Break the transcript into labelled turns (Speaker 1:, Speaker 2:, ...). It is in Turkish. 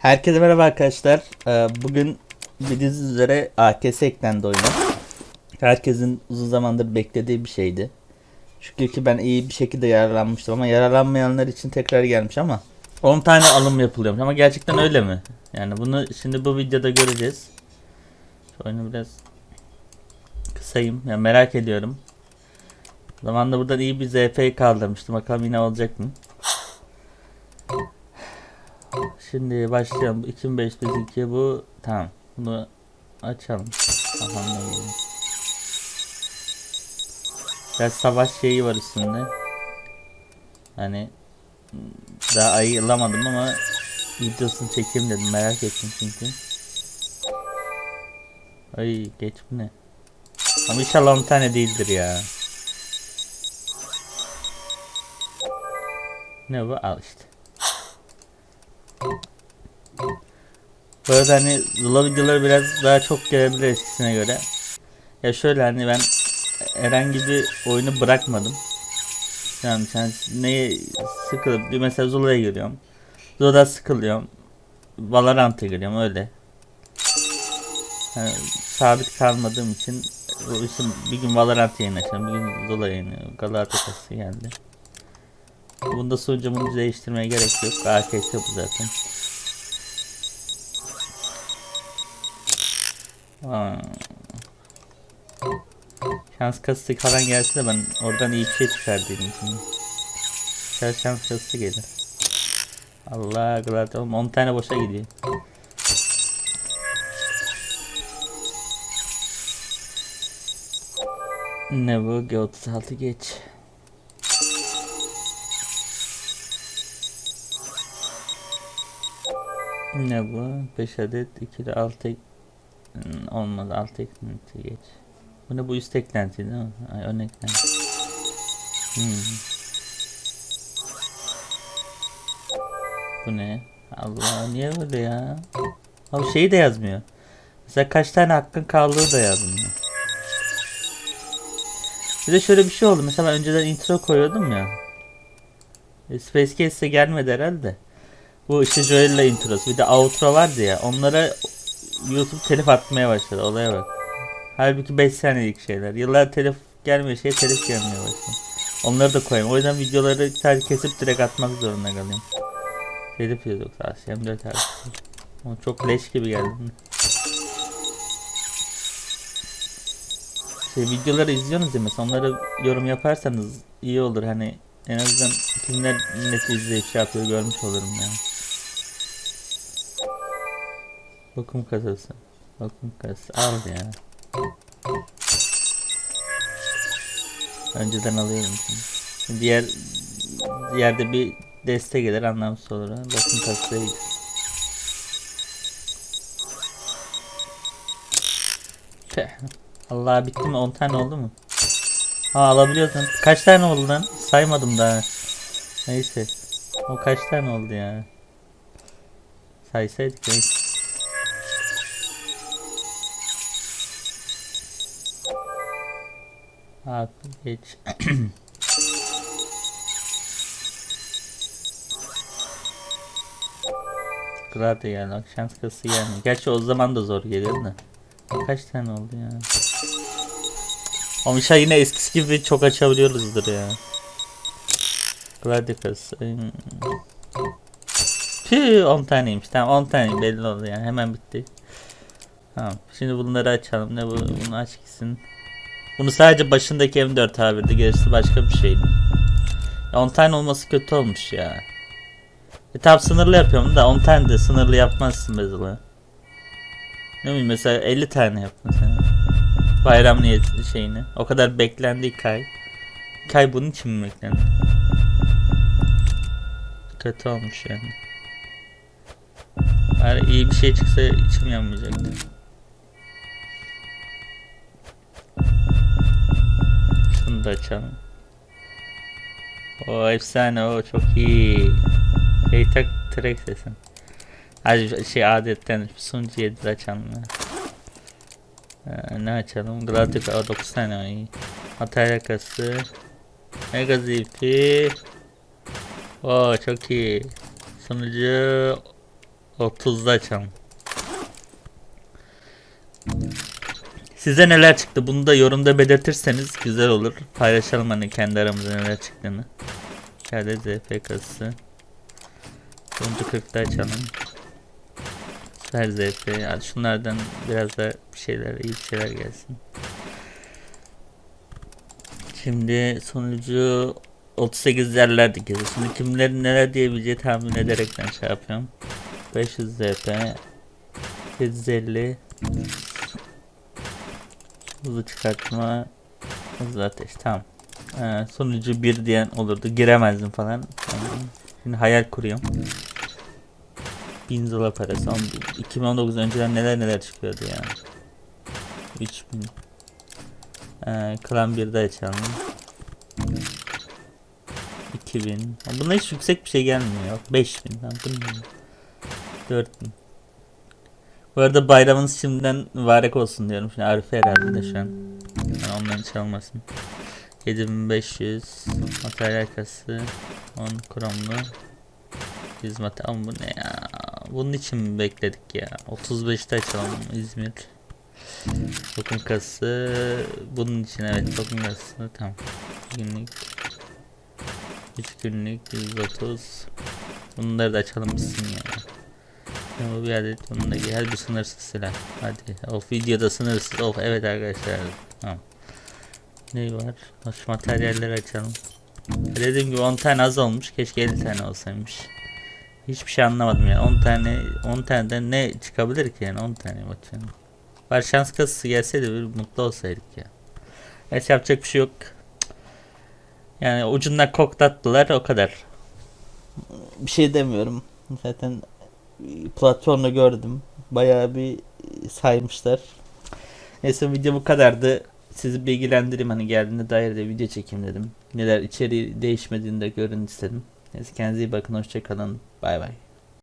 Speaker 1: Herkese merhaba arkadaşlar. Ee, Bugün bildiğiniz üzere AKS eklendi oyuna. Herkesin uzun zamandır beklediği bir şeydi. Şükür ki ben iyi bir şekilde yararlanmıştım ama yararlanmayanlar için tekrar gelmiş ama 10 tane alım yapılıyormuş ama gerçekten öyle mi? Yani bunu şimdi bu videoda göreceğiz. Şu oyunu biraz kısayım. Yani merak ediyorum. Zamanında buradan iyi bir ZP kaldırmıştım. Bakalım yine olacak mı? Şimdi başlayalım. 2502 bu. Tamam. Bunu açalım. Kafamda. Biraz savaş şeyi var üstünde. Hani daha ayılamadım ama videosunu çekeyim dedim. Merak ettim çünkü. Ay geç bu ne? Ama inşallah 10 tane değildir ya. Ne bu? Al işte. Bu arada hani Zula videoları biraz daha çok gelebilir eskisine göre. Ya şöyle hani ben herhangi bir oyunu bırakmadım. Yani sen neye sıkılıp mesela Zula'ya giriyorum. Zula'da sıkılıyorum. Valorant'a giriyorum öyle. Yani sabit kalmadığım için o için bir gün Valorant yayın açarım, bir gün Zula yayını, Galatasaray geldi. Bunda sunucumu değiştirmeye gerek yok. AKS bu zaten. Şans kasası falan gelse de ben oradan iyi şey çıkardıydım şimdi. Şans şans kasası gelir. Allah glad oğlum 10 tane boşa gidiyor. Ne bu G36 geç. Ne bu? 5 adet 2 de 6 Hmm, olmadı alt eklenti geç. Bu ne bu üst eklenti değil mi? Ay ön eklenti. Hmm. Bu ne? Allah niye böyle ya? Abi şeyi de yazmıyor. Mesela kaç tane hakkın kaldığı da yazmıyor. Bir de şöyle bir şey oldu. Mesela önceden intro koyuyordum ya. E, Space Case'e gelmedi herhalde. Bu işte Joel'la introsu. Bir de outro vardı ya. Onlara YouTube telif atmaya başladı. Olaya bak. Halbuki 5 saniyelik şeyler. Yıllar telif gelmiyor şey telif gelmeye başladı. Onları da koyayım. O yüzden videoları sadece kesip direkt atmak zorunda kalıyorum. Telif yazıyor tavsiye. M4 tavsiye. Ama çok leş gibi geldi. Şey, videoları izliyorsunuz ya mesela onları yorum yaparsanız iyi olur hani en azından kimler net izleyip şey yapıyor görmüş olurum yani. Vakum kasası. Vakum kasası. Al ya. Önceden alıyorum şimdi. Diğer yerde bir destek gelir anlamsız olur. kasası iyidir. Tüh. Allah bitti mi? 10 tane oldu mu? Ha alabiliyorsun. Kaç tane oldu lan? Saymadım daha. Neyse. O kaç tane oldu ya? Saysaydık neyse. Abi geç. Grade yani bak şans. Gerçi o zaman da zor gelir de. Kaç tane oldu ya? Omişa yine eskisi gibi çok açabiliyoruzdur ya. Hmm. Tüh 10 taneymiş. Tamam 10 tane belli oldu yani. Hemen bitti. Tamam. Şimdi bunları açalım. Ne bu? Bunu aç gitsin. Bunu sadece başındaki M4 tabirdi. Gerisi başka bir. Ya 10 tane olması kötü olmuş ya. E tam sınırlı yapıyorum da 10 tane de sınırlı yapmazsın bezala. Ne bileyim mesela 50 tane yap mesela. Bayram niyeti şeyini. O kadar beklendi iki ay. İki ay bunun için mi beklendi? Kötü olmuş yani. Eğer iyi bir şey çıksa içim yanmayacaktı. Şunu da açalım. O efsane o çok iyi. Şey tak track sesim. Hadi şey adetten sunucu 7 açalım. Ee, ne açalım? Glatik o 9 tane o iyi. Hatay yakası. Mega zipi. Oo çok iyi. Sunucu 30'da açalım. Size neler çıktı? Bunu da yorumda belirtirseniz güzel olur. Paylaşalım hani kendi aramızda neler çıktığını. Şöyle kasası. Sonuncu 40'da açalım. Her ZP. Hadi şunlardan biraz da bir şeyler, iyi bir şeyler gelsin. Şimdi sonucu 38 yerler dikeceğiz. Şimdi kimlerin neler diyebileceği tahmin ederekten şey yapıyorum. 500 ZP 750 Hızlı çıkartma Hızlı ateş tamam. Ee, sonucu 1 diyen olurdu. Giremezdim falan. Şimdi hayal kuruyorum. 1000 zola parası. 10 bin. 2019 önceden neler neler çıkıyordu ya. 3000 ee, Klan 1'de açalım. 2000. Ama Buna hiç yüksek bir şey gelmiyor. Yok 5000. Tamam, bu ne? 4000. Bu arada bayramınız şimdiden mübarek olsun diyorum. Şimdi Arife herhalde de şu an. Yani ondan hiç olmasın. 7500 materyal kası 10 kromlu. 100 materyal bu ne ya? Bunun için mi bekledik ya? 35'te açalım İzmir. Token kası. Bunun için evet token kası. Tamam. Günlük. 3 günlük 130 bunları da açalım bitsin ya bu bir adet bunun da her bir sınırsız silah hadi of videoda sınırsız of evet arkadaşlar tamam ne var? Hoş materyalleri açalım. Dediğim gibi 10 tane az olmuş. Keşke 50 tane olsaymış. Hiçbir şey anlamadım yani. 10 tane 10 taneden ne çıkabilir ki yani 10 tane bakıyorum. Var şans kasası gelseydi bir mutlu olsaydık ya. Neyse yapacak bir şey yok. Yani ucundan koklattılar o kadar. Bir şey demiyorum. Zaten platformda gördüm. Bayağı bir saymışlar. Neyse video bu kadardı. Sizi bilgilendireyim hani geldiğinde dair de video çekeyim dedim. Neler içeriği değişmediğini de görün istedim. Neyse kendinize iyi bakın hoşçakalın. Bay bay.